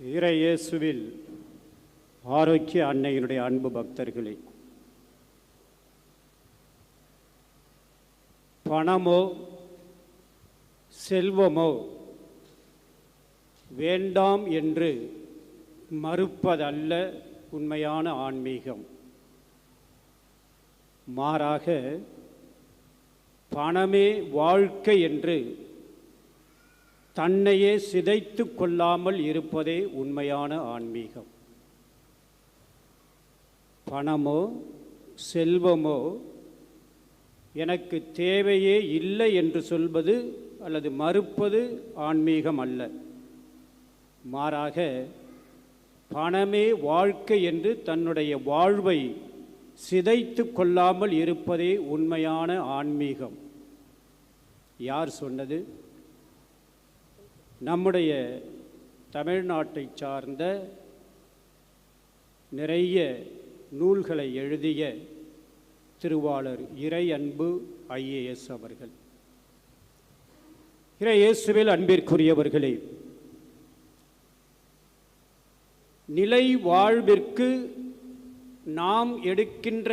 இறையேசுவில் ஆரோக்கிய அன்னையினுடைய அன்பு பக்தர்களே பணமோ செல்வமோ வேண்டாம் என்று மறுப்பதல்ல உண்மையான ஆன்மீகம். மாறாக பணமே வாழ்க்கை என்று தன்னையே சிதைத்து கொள்ளாமல் இருப்பதே உண்மையான ஆன்மீகம். பணமோ செல்வமோ எனக்கு தேவையே இல்லை என்று சொல்வது அல்லது மறுப்பது ஆன்மீகம் அல்ல. மாறாக பணமே வாழ்க்கை என்று தன்னுடைய வாழ்வை சிதைத்து கொள்ளாமல் இருப்பதே உண்மையான ஆன்மீகம். யார் சொன்னது? நம்முடைய தமிழ்நாட்டை சார்ந்த நிறைய நூல்களை எழுதிய திருவாளர் இறை அன்பு ஐஏஎஸ் அவர்கள். இறை இயேசுவில் அன்பிற்குரியவர்களே நிலை வாழ்விற்கு நாம் எடுக்கின்ற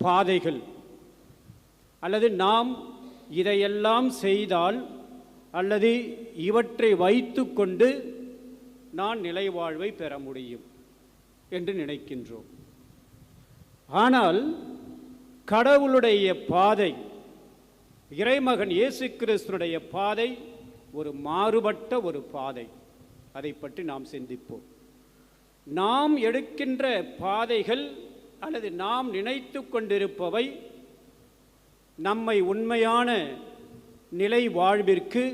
பாதைகள் அல்லது நாம் இதையெல்லாம் செய்தால் அல்லது இவற்றை வைத்துக்கொண்டு நான் நிலை வாழ்வை பெற முடியும் என்று நினைக்கின்றோம். ஆனால் கடவுளுடைய பாதை இறைமகன் இயேசு கிறிஸ்துடைய பாதை ஒரு மாறுபட்ட ஒரு பாதை. அதை பற்றி நாம் சிந்திப்போம். நாம் எடுக்கின்ற பாதைகள் அல்லது நாம் நினைத்து கொண்டிருப்பவை நம்மை உண்மையான நிலை வாழ்விற்கு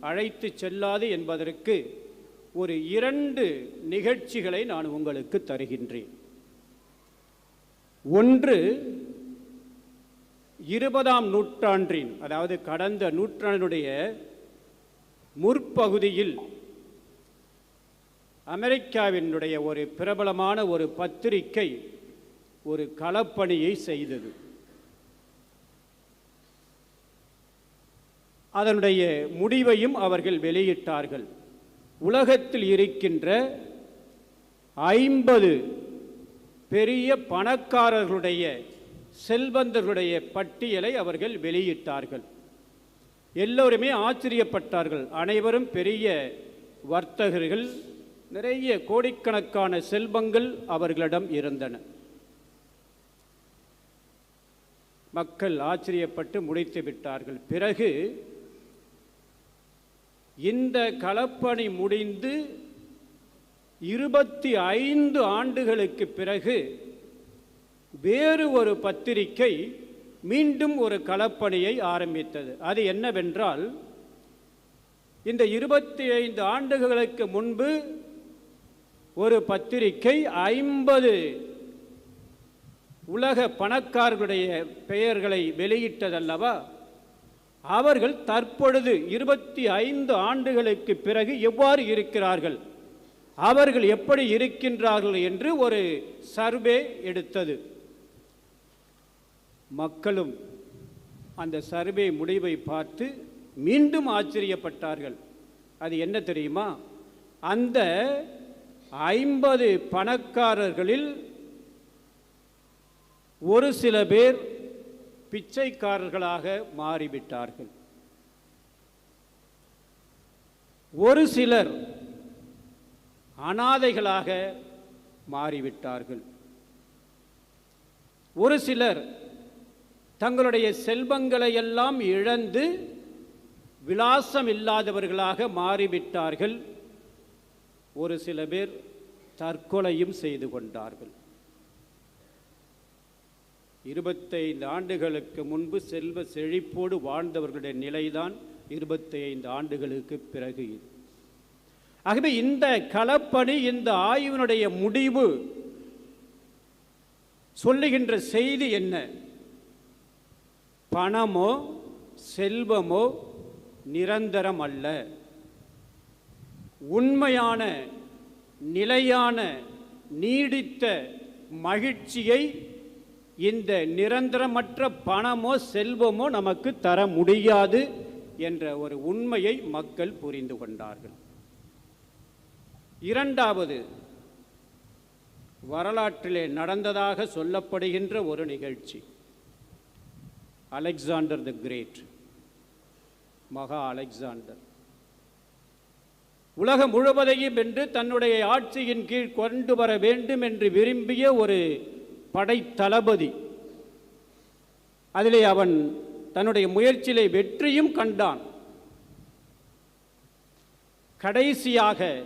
அழைத்து செல்லாது என்பதற்கு ஒரு இரண்டு நிகழ்ச்சிகளை நான் உங்களுக்கு தருகின்றேன். ஒன்று இருபதாம் நூற்றாண்டின் அதாவது கடந்த நூற்றாண்டினுடைய முற்பகுதியில் அமெரிக்காவினுடைய ஒரு பிரபலமான ஒரு பத்திரிகை ஒரு களப்பணியை செய்தது. அதனுடைய முடிவையும் அவர்கள் வெளியிட்டார்கள். உலகத்தில் இருக்கின்ற ஐம்பது பெரிய பணக்காரர்களுடைய செல்வந்தர்களுடைய பட்டியலை அவர்கள் வெளியிட்டார்கள். எல்லோருமே ஆச்சரியப்பட்டார்கள். அனைவரும் பெரிய வர்த்தகர்கள் நிறைய கோடிக்கணக்கான செல்வங்கள் அவர்களிடம் இருந்தன. மக்கள் ஆச்சரியப்பட்டு முடித்து விட்டார்கள் பிறகு இந்த களப்பணி முடிந்து இருபத்தி ஐந்து ஆண்டுகளுக்கு பிறகு வேறு ஒரு பத்திரிகை மீண்டும் ஒரு களப்பணியை ஆரம்பித்தது. அது என்னவென்றால் இந்த இருபத்தி ஐந்து ஆண்டுகளுக்கு முன்பு ஒரு பத்திரிகை ஐம்பது உலக பணக்காரர்களுடைய பெயர்களை வெளியிட்டதல்லவா? அவர்கள் தற்பொழுது இருபத்தி ஐந்து ஆண்டுகளுக்கு பிறகு எவ்வாறு இருக்கிறார்கள்? அவர்கள் எப்படி இருக்கின்றார்கள் என்று ஒரு சர்வே எடுத்தது. மக்களும் அந்த சர்வே முடிவை பார்த்து மீண்டும் ஆச்சரியப்பட்டார்கள். அது என்ன தெரியுமா? அந்த ஐம்பது பணக்காரர்களில் ஒரு சில பேர் பிச்சைக்காரர்களாக மாறிவிட்டார்கள். ஒரு சிலர் அனாதைகளாக மாறிவிட்டார்கள். ஒரு சிலர் தங்களுடைய செல்வங்களை எல்லாம் இழந்து விலாசம் இல்லாதவர்களாக மாறிவிட்டார்கள். ஒரு சில பேர் தற்கொலையும் செய்து கொண்டார்கள். இருபத்தைந்து ஆண்டுகளுக்கு முன்பு செல்வ செழிப்போடு வாழ்ந்தவர்களுடைய நிலைதான் இருபத்தி ஐந்து ஆண்டுகளுக்கு பிறகு இது. ஆகவே இந்த களப்பணி இந்த ஆய்வினுடைய முடிவு சொல்லுகின்ற செய்தி என்ன? பணமோ செல்வமோ நிரந்தரம் அல்ல. உண்மையான நிலையான நீடித்த மகிழ்ச்சியை இந்த நிரந்தரமற்ற பணமோ செல்வமோ நமக்கு தர முடியாது என்ற ஒரு உண்மையை மக்கள் புரிந்து கொண்டார்கள். இரண்டாவது வரலாற்றிலே நடந்ததாக சொல்லப்படுகின்ற ஒரு நிகழ்ச்சி. அலெக்சாண்டர் த கிரேட் மகா அலெக்சாண்டர். உலகம் முழுவதையும் வென்று தன்னுடைய ஆட்சியின் கீழ் கொண்டு வர வேண்டும் என்று விரும்பிய ஒரு படைத்தளபதி. அதிலே அவன் தன்னுடைய முயற்சியிலே வெற்றியும் கண்டான். கடைசியாக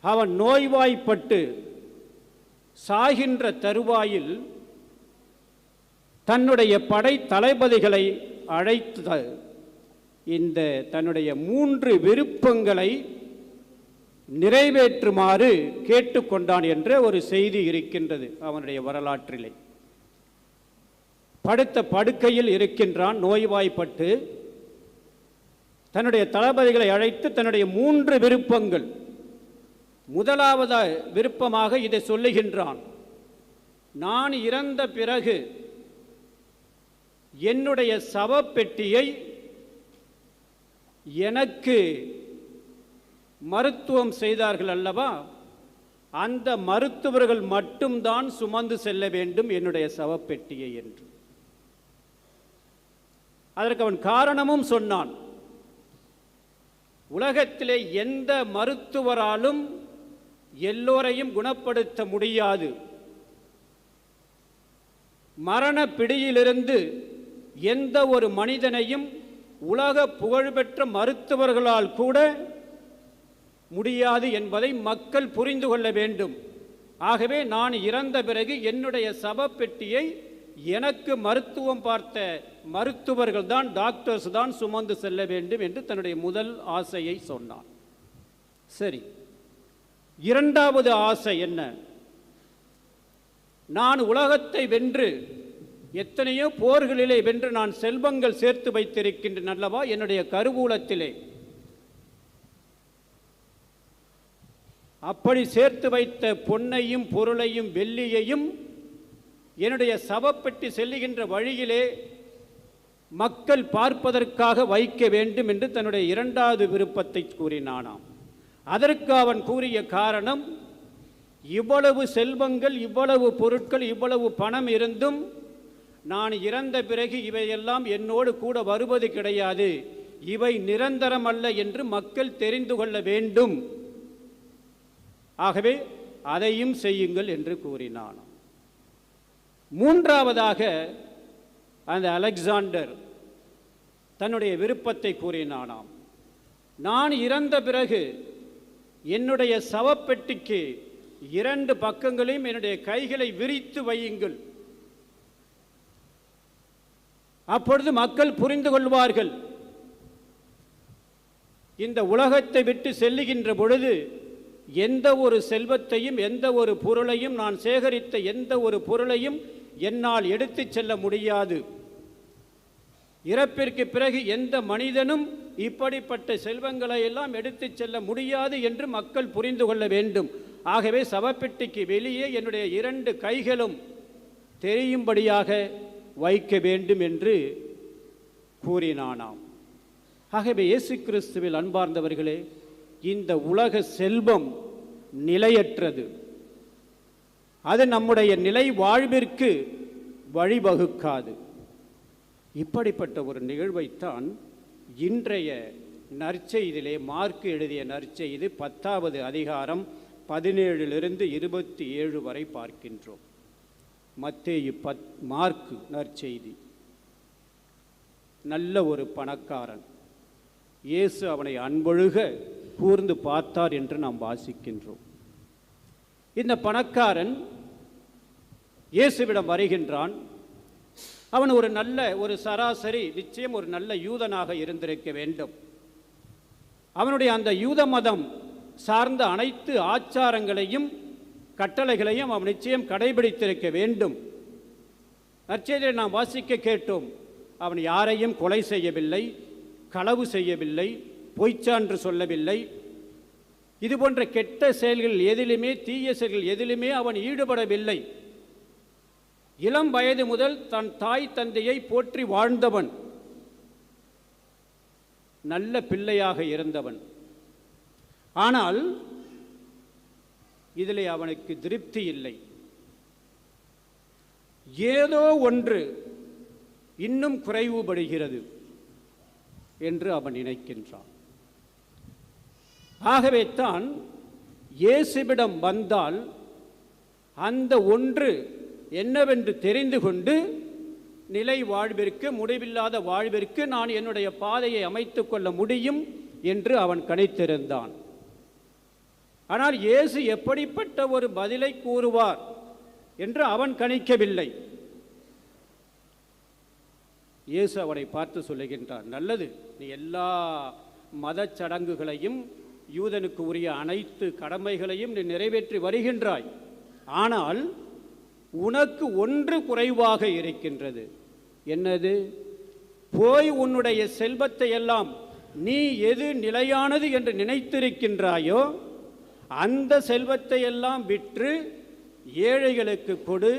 அவன் நோய்வாய்ப்பட்டு சாகின்ற தருவாயில் தன்னுடைய படை தளபதிகளை அழைத்து இந்த தன்னுடைய மூன்று விருப்பங்களை நிறைவேற்றுமாறு கேட்டுக்கொண்டான் என்ற ஒரு செய்தி இருக்கின்றது அவனுடைய வரலாற்றிலே. படுத்த படுக்கையில் இருக்கின்றான் நோய்வாய்ப்பட்டு தன்னுடைய தளபதிகளை அழைத்து தன்னுடைய மூன்று விருப்பங்கள். முதலாவது விருப்பமாக இதை சொல்லுகின்றான் நான் இறந்த பிறகு என்னுடைய சவப்பெட்டியை எனக்கு மருத்துவம் செய்தார்கள் அல்லவா? அந்த மருத்துவர்கள் மட்டும்தான் சுமந்து செல்ல வேண்டும் என்னுடைய சவப்பெட்டியை என்று. அதற்கு அவன் காரணமும் சொன்னான். உலகத்திலே எந்த மருத்துவராலும் எல்லோரையும் குணப்படுத்த முடியாது. மரண பிடியிலிருந்து எந்த ஒரு மனிதனையும் உலக புகழ்பெற்ற மருத்துவர்களால் கூட முடியாது என்பதை மக்கள் புரிந்து கொள்ள வேண்டும். ஆகவே நான் இறந்த பிறகு என்னுடைய சவப்பெட்டியை எனக்கு மருத்துவம் பார்த்த மருத்துவர்கள் தான் டாக்டர்ஸ் தான் சுமந்து செல்ல வேண்டும் என்று தன்னுடைய முதல் ஆசையை சொன்னான் சரி இரண்டாவது ஆசை என்ன? நான் உலகத்தை வென்று எத்தனையோ போர்களிலே வென்று நான் செல்வங்கள் சேர்த்து வைத்திருக்கின்றேன் அல்லவா? என்னுடைய கருவூலத்திலே. அப்படி சேர்த்து வைத்த பொன்னையும் பொருளையும் வெள்ளியையும் என்னுடைய சவப்பெட்டி செல்லுகின்ற வழியிலே மக்கள் பார்ப்பதற்காக வைக்க வேண்டும் என்று தன்னுடைய இரண்டாவது விருப்பத்தை கூறினானாம். அதற்கு அவன் கூறிய காரணம் இவ்வளவு செல்வங்கள் இவ்வளவு பொருட்கள் இவ்வளவு பணம் இருந்தும் நான் இறந்த பிறகு இவையெல்லாம் என்னோடு கூட வருவது கிடையாது. இவை நிரந்தரமல்ல என்று மக்கள் தெரிந்து கொள்ள வேண்டும். ஆகவே அதையும் செய்யுங்கள் என்று கூறினான். மூன்றாவதாக அந்த அலெக்சாண்டர் தன்னுடைய விருப்பத்தை கூறினானாம். நான் இறந்த பிறகு என்னுடைய சவப்பெட்டிக்கு இரண்டு பக்கங்களையும் என்னுடைய கைகளை விரித்து வையுங்கள். அப்பொழுது மக்கள் புரிந்து கொள்வார்கள். இந்த உலகத்தை விட்டு செல்லுகின்ற பொழுது எந்த ஒரு செல்வத்தையும் எந்த ஒரு பொருளையும் நான் சேகரித்த எந்த ஒரு பொருளையும் என்னால் எடுத்துச் செல்ல முடியாது. இறப்பிற்கு பிறகு எந்த மனிதனும் இப்படிப்பட்ட செல்வங்களை எல்லாம் எடுத்துச் செல்ல முடியாது என்று மக்கள் புரிந்து கொள்ள வேண்டும். ஆகவே சவப்பெட்டிக்கு வெளியே என்னுடைய இரண்டு கைகளும் தெரியும்படியாக வைக்க வேண்டும் என்று கூறினானாம். ஆகவே இயேசு கிறிஸ்துவில் அன்பார்ந்தவர்களே இந்த உலக செல்வம் நிலையற்றது. அது நம்முடைய நிலை வாழ்விற்கு வழிவகுக்காது. இப்படிப்பட்ட ஒரு நிகழ்வைத்தான் இன்றைய நற்செய்தியிலே மார்க்கு எழுதிய நற்செய்தி பத்தாவது அதிகாரம் பதினேழிலிருந்து இருபத்தி ஏழு வரை பார்க்கின்றோம். மத்தேயு பத் மார்க்கு நற்செய்தி. நல்ல ஒரு பணக்காரன். இயேசு அவனை அன்பொழுக கூர்ந்து பார்த்தார் என்று நாம் வாசிக்கின்றோம். இந்த பணக்காரன் இயேசுவிடம் வருகின்றான். அவன் ஒரு நல்ல ஒரு சராசரி நிச்சயம் ஒரு நல்ல யூதனாக இருந்திருக்க வேண்டும். அவனுடைய அந்த யூத மதம் சார்ந்த அனைத்து ஆச்சாரங்களையும் கட்டளைகளையும் அவன் நிச்சயம் கடைபிடித்திருக்க வேண்டும். நற்செய்தியை நாம் வாசிக்க கேட்டோம். அவன் யாரையும் கொலை செய்யவில்லை களவு செய்யவில்லை பொய்ச்சான்று சொல்லவில்லை. இது போன்ற கெட்ட செயல்கள் எதிலுமே தீய செயல்கள் எதிலுமே அவன் ஈடுபடவில்லை. இளம் வயது முதல் தன் தாய் தந்தையை போற்றி வாழ்ந்தவன். நல்ல பிள்ளையாக இருந்தவன். ஆனால் இதில் அவனுக்கு திருப்தி இல்லை. ஏதோ ஒன்று இன்னும் குறைவுபடுகிறது என்று அவன் நினைக்கின்றான். ஆகவே தான் இயேசுவிடம் வந்தால் அந்த ஒன்று என்னவென்று தெரிந்து கொண்டு நிலை வாழ்விற்கு முடிவில்லாத வாழ்விற்கு நான் என்னுடைய பாதையை அமைத்து கொள்ள முடியும் என்று அவன் கணித்திருந்தான். ஆனால் இயேசு எப்படிப்பட்ட ஒரு பதிலை கூறுவார் என்று அவன் கணிக்கவில்லை. இயேசு அவனை பார்த்து சொல்லுகின்றார் நல்லது நீ எல்லா மதச் சடங்குகளையும் யூதனுக்கு உரிய அனைத்து கடமைகளையும் நீ நிறைவேற்றி வருகின்றாய். ஆனால் உனக்கு ஒன்று குறைவாக இருக்கின்றது. என்னது? போய் உன்னுடைய செல்வத்தை எல்லாம் நீ எது நிலையானது என்று நினைத்திருக்கின்றாயோ அந்த செல்வத்தை எல்லாம் விற்று ஏழைகளுக்கு கொடு.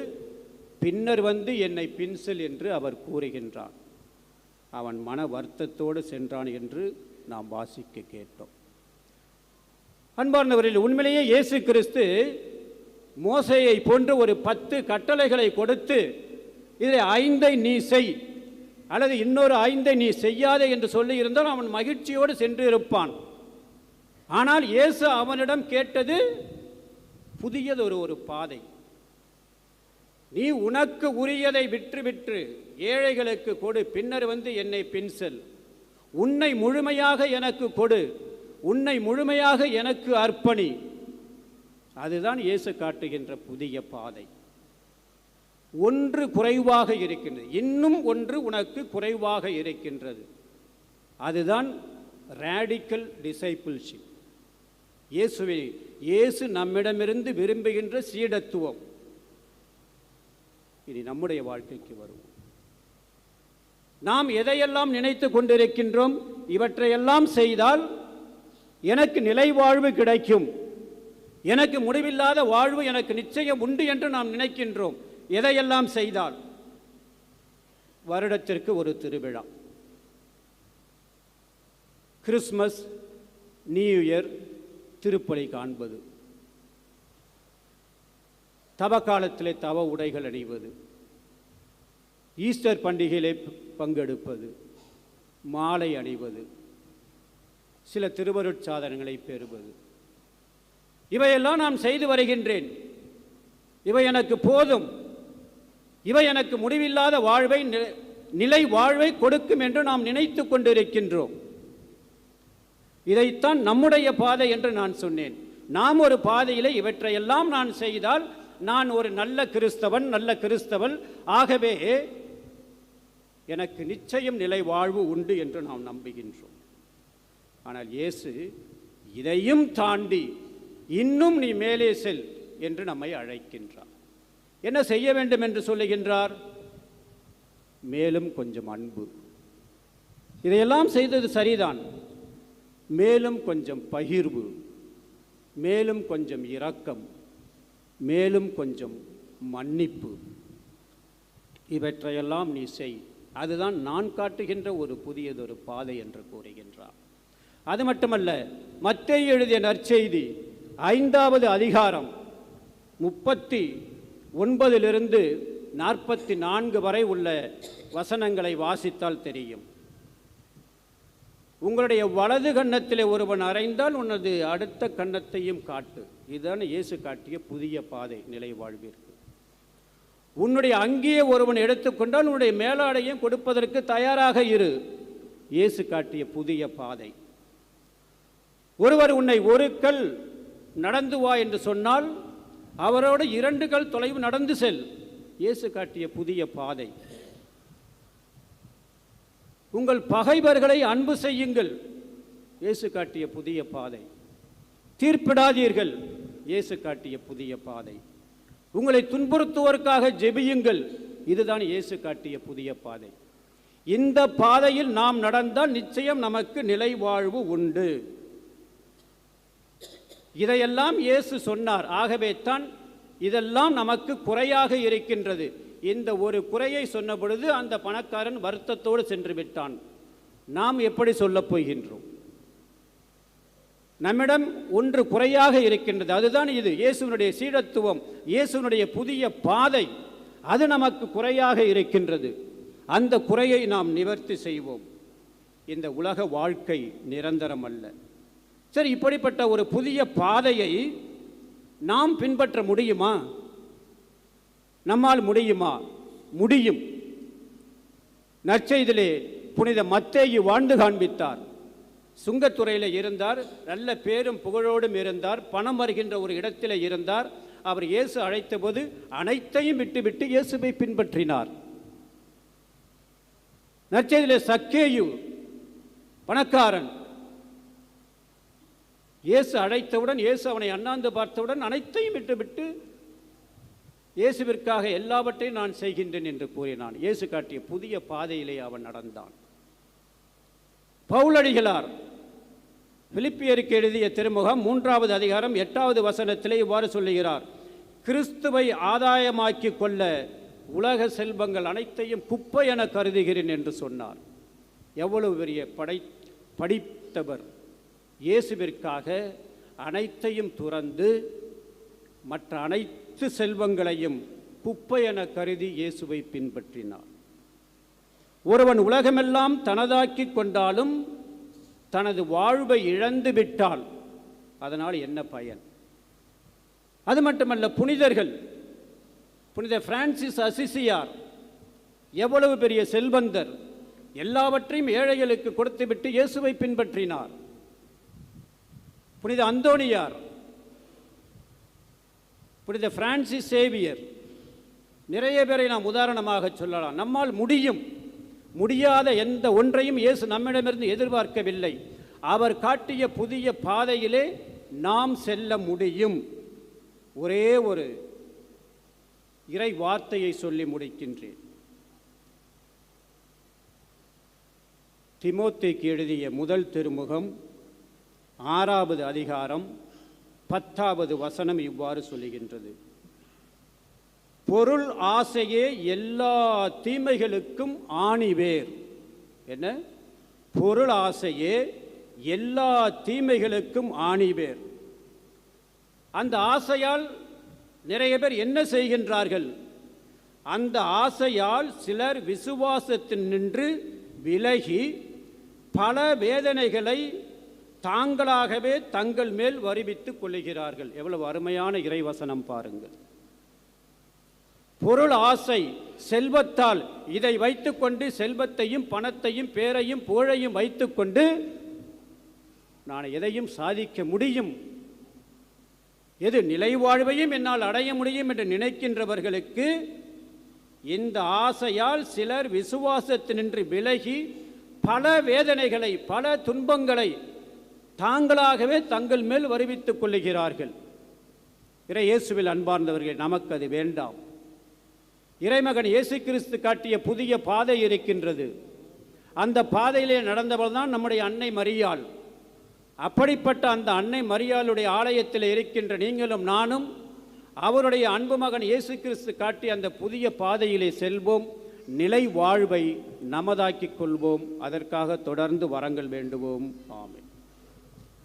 பின்னர் வந்து என்னை பின்சல் என்று அவர் கூறுகின்றார். அவன் மன வருத்தத்தோடு சென்றான் என்று நாம் வாசிக்க கேட்டோம். அன்பார்ந்தவரில் உண்மையிலேயே இயேசு கிறிஸ்து மோசையை போன்று ஒரு பத்து கட்டளைகளை கொடுத்து இதில் ஐந்தை நீ செய் அல்லது இன்னொரு ஐந்தை நீ செய்யாதே என்று சொல்லியிருந்தால் அவன் மகிழ்ச்சியோடு சென்று இருப்பான் ஆனால் இயேசு அவனிடம் கேட்டது புதியதொரு ஒரு பாதை. நீ உனக்கு உரியதை விற்று விற்று ஏழைகளுக்கு கொடு பின்னர் வந்து என்னை பின்செல் உன்னை முழுமையாக எனக்கு கொடு. உன்னை முழுமையாக எனக்கு அர்ப்பணி. அதுதான் இயேசு காட்டுகின்ற புதிய பாதை. ஒன்று குறைவாக இருக்கின்றது. இன்னும் ஒன்று உனக்கு குறைவாக இருக்கின்றது. அதுதான் ரேடிக்கல் டிசைபிள்ஷிப் இயேசுவை இயேசு நம்மிடமிருந்து விரும்புகின்ற சீடத்துவம். இனி நம்முடைய வாழ்க்கைக்கு வருவோம். நாம் எதையெல்லாம் நினைத்து கொண்டிருக்கின்றோம் இவற்றையெல்லாம் செய்தால் எனக்கு நிலை வாழ்வு கிடைக்கும். எனக்கு முடிவில்லாத வாழ்வு எனக்கு நிச்சயம் உண்டு என்று நாம் நினைக்கின்றோம். எதையெல்லாம் செய்தால்? வருடத்திற்கு ஒரு திருவிழா. கிறிஸ்மஸ் நியூ இயர் திருப்பலி காண்பது. தவ காலத்திலே தவ உடைகள் அணிவது. ஈஸ்டர் பண்டிகையிலே பங்கெடுப்பது. மாலை அணிவது. சில திருவருட்சாதனங்களை பெறுவது. இவையெல்லாம் நான் செய்து வருகின்றேன். இவை எனக்கு போதும். இவை எனக்கு முடிவில்லாத வாழ்வை நிலை வாழ்வை கொடுக்கும் என்று நாம் நினைத்து கொண்டிருக்கின்றோம். இதைத்தான் நம்முடைய பாதை என்று நான் சொன்னேன். நாம் ஒரு பாதையில் இவற்றையெல்லாம் நான் செய்தால் நான் ஒரு நல்ல கிறிஸ்தவன் நல்ல கிறிஸ்தவன் ஆகவே எனக்கு நிச்சயம் நிலை வாழ்வு உண்டு என்று நாம் நம்புகின்றோம். ஆனால் இயேசு இதையும் தாண்டி இன்னும் நீ மேலே செல் என்று நம்மை அழைக்கின்றார். என்ன செய்ய வேண்டும் என்று சொல்லுகின்றார்? மேலும் கொஞ்சம் அன்பு. இதையெல்லாம் செய்தது சரிதான். மேலும் கொஞ்சம் பகிர்வு. மேலும் கொஞ்சம் இரக்கம். மேலும் கொஞ்சம் மன்னிப்பு. இவற்றையெல்லாம் நீ செய். அதுதான் நான் காட்டுகின்ற ஒரு புதியதொரு பாதை என்று கூறுகின்றார். அது மட்டுமல்ல மத்தை எழுதிய நற்செய்தி ஐந்தாவது அதிகாரம் முப்பத்தி ஒன்பதிலிருந்து நாற்பத்தி நான்கு வரை உள்ள வசனங்களை வாசித்தால் தெரியும். உங்களுடைய வலது கன்னத்திலே ஒருவன் அறைந்தால் உனது அடுத்த கன்னத்தையும் காட்டு. இதுதான் இயேசு காட்டிய புதிய பாதை நிலை வாழ்விற்கு. உன்னுடைய அங்கேயே ஒருவன் எடுத்துக்கொண்டால் உன்னுடைய மேலாடையும் கொடுப்பதற்கு தயாராக இரு. இயேசு காட்டிய புதிய பாதை. ஒருவர் உன்னை ஒரு கல் நடந்து வா என்று சொன்னால் அவரோடு இரண்டு கல் தொலைவு நடந்து செல். இயேசு காட்டிய புதிய பாதை. உங்கள் பகைவர்களை அன்பு செய்யுங்கள். இயேசு காட்டிய புதிய பாதை. தீர்ப்பிடாதீர்கள். இயேசு காட்டிய புதிய பாதை. உங்களை துன்புறுத்துவோருக்காக ஜெபியுங்கள். இதுதான் இயேசு காட்டிய புதிய பாதை. இந்த பாதையில் நாம் நடந்தால் நிச்சயம் நமக்கு நிலை வாழ்வு உண்டு. இதையெல்லாம் இயேசு சொன்னார். ஆகவே தான் இதெல்லாம் நமக்கு குறையாக இருக்கின்றது. இந்த ஒரு குறையை சொன்ன பொழுது அந்த பணக்காரன் வருத்தத்தோடு சென்று விட்டான். நாம் எப்படி சொல்லப் போகின்றோம்? நம்மிடம் ஒன்று குறையாக இருக்கின்றது. அதுதான் இது. இயேசுவினுடைய சீடத்துவம் இயேசுவினுடைய புதிய பாதை. அது நமக்கு குறையாக இருக்கின்றது. அந்த குறையை நாம் நிவர்த்தி செய்வோம். இந்த உலக வாழ்க்கை நிரந்தரம் அல்ல. சரி இப்படிப்பட்ட ஒரு புதிய பாதையை நாம் பின்பற்ற முடியுமா? நம்மால் முடியுமா? முடியும். நற்செய்திலே புனித மத்தேயு வாழ்ந்து காண்பித்தார். சுங்கத்துறையில் இருந்தார் நல்ல பேரும் புகழோடும் இருந்தார் பணம் வருகின்ற ஒரு இடத்தில் இருந்தார். அவர் இயேசு அழைத்தபோது அனைத்தையும் விட்டுவிட்டு இயேசுவை பின்பற்றினார். நற்செய்தியிலே சக்கேயு பணக்காரன் இயேசு அழைத்தவுடன் இயேசு அவனை அண்ணாந்து பார்த்தவுடன் அனைத்தையும் விட்டுவிட்டு இயேசுவிற்காக எல்லாவற்றையும் நான் செய்கின்றேன் என்று கூறினான். இயேசு காட்டிய புதிய பாதையிலே அவன் நடந்தான். பவுலடிகளார் பிலிப்பியருக்கு எழுதிய திருமுகம் மூன்றாவது அதிகாரம் எட்டாவது வசனத்திலே இவ்வாறு சொல்லுகிறார் கிறிஸ்துவை ஆதாயமாக்கி கொள்ள உலக செல்வங்கள் அனைத்தையும் குப்பை என கருதுகிறேன் என்று சொன்னார். எவ்வளவு பெரிய படை படித்தவர். இயேசுவிற்காக அனைத்தையும் துறந்து மற்ற அனைத்து செல்வங்களையும் குப்பை என கருதி இயேசுவை பின்பற்றினார். ஒருவன் உலகமெல்லாம் தனதாக்கி கொண்டாலும் தனது வாழ்வை இழந்து விட்டால் அதனால் என்ன பயன்? அது மட்டுமல்ல புனிதர்கள் புனித பிரான்சிஸ் அசிசியார் எவ்வளவு பெரிய செல்வந்தர் எல்லாவற்றையும் ஏழைகளுக்கு கொடுத்துவிட்டு இயேசுவை பின்பற்றினார். புனித அந்தோணியார் புனித பிரான்சிஸ் சேவியர் நிறைய பேரை நாம் உதாரணமாக சொல்லலாம். நம்மால் முடியும். முடியாத எந்த ஒன்றையும் இயேசு நம்மிடமிருந்து எதிர்பார்க்கவில்லை. அவர் காட்டிய புதிய பாதையிலே நாம் செல்ல முடியும். ஒரே ஒரு இறை வார்த்தையை சொல்லி முடிக்கின்றேன். திமோத்தேக்கு எழுதிய முதல் திருமுகம் ஆறாவது அதிகாரம் பத்தாவது வசனம் இவ்வாறு சொல்லுகின்றது. பொருள் ஆசையே எல்லா தீமைகளுக்கும் ஆணிவேர். என்ன? பொருள் ஆசையே எல்லா தீமைகளுக்கும் ஆணிவேர். அந்த ஆசையால் நிறைய பேர் என்ன செய்கின்றார்கள்? அந்த ஆசையால் சிலர் விசுவாசத்தில் நின்று விலகி பல வேதனைகளை தாங்களாகவே தங்கள் மேல் வருவித்துக் கொள்ளுகிறார்கள். எவ்வளவு அருமையான இறைவசனம் பாருங்கள். பொருள் ஆசை செல்வத்தால் இதை வைத்துக்கொண்டு செல்வத்தையும் பணத்தையும் பேரையும் புகழையும் வைத்துக்கொண்டு நான் எதையும் சாதிக்க முடியும். எது நிலை வாழ்வையும் என்னால் அடைய முடியும் என்று நினைக்கின்றவர்களுக்கு இந்த ஆசையால் சிலர் விசுவாசத்தினின்று விலகி பல வேதனைகளை பல துன்பங்களை தாங்களாகவே தங்கள் மேல் வருவித்துக் கொள்ளுகிறார்கள். இறை இயேசுவில் அன்பார்ந்தவர்கள் நமக்கு அது வேண்டாம். இறைமகன் இயேசு கிறிஸ்து காட்டிய புதிய பாதை இருக்கின்றது. அந்த பாதையிலே நடந்தவள் தான் நம்முடைய அன்னை மரியாள். அப்படிப்பட்ட அந்த அன்னை மரியாளுடைய ஆலயத்தில் இருக்கின்ற நீங்களும் நானும் அவருடைய அன்பு மகன் இயேசு கிறிஸ்து காட்டிய அந்த புதிய பாதையிலே செல்வோம். நிலை வாழ்வை நமதாக்கிக் கொள்வோம். அதற்காக தொடர்ந்து வரங்கள் வேண்டுவோம். ஆமை